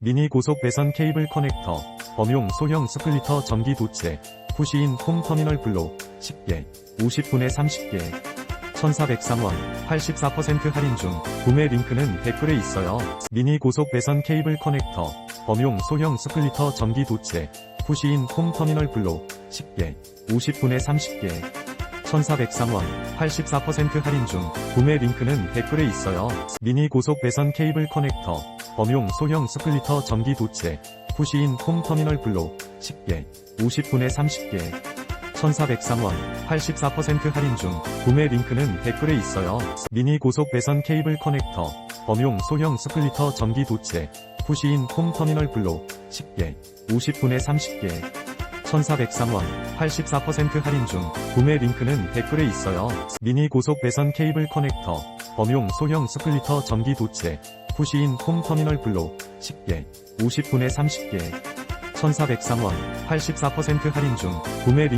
미니 고속 배선 케이블 커넥터, 범용 소형 스플리터 전기 도체, 푸시인 홈 터미널 블록, 10개, 50분에 30개, 1403원, 84% 할인 중, 구매 링크는 댓글에 있어요. 미니 고속 배선 케이블 커넥터, 범용 소형 스플리터 전기 도체, 푸시인 홈 터미널 블록, 10개, 50분에 30개, 1403원, 84% 할인 중, 구매 링크는 댓글에 있어요. 미니 고속 배선 케이블 커넥터, 범용 소형 스플리터 전기 도체, 푸시인 홈 터미널 블록, 10개, 50분에 30개, 1403원, 84% 할인 중, 구매 링크는 댓글에 있어요. 미니 고속 배선 케이블 커넥터, 범용 소형 스플리터 전기 도체, 푸시인 홈 터미널 블록, 10개, 50분에 30개, 1403원, 84% 할인 중, 구매 링크는 댓글에 있어요. 미니 고속 배선 케이블 커넥터, 범용 소형 스플리터 전기 도체, 푸시인 홈 터미널 블록, 10개, 50분에 30개, 1403원, 84% 할인 중, 구매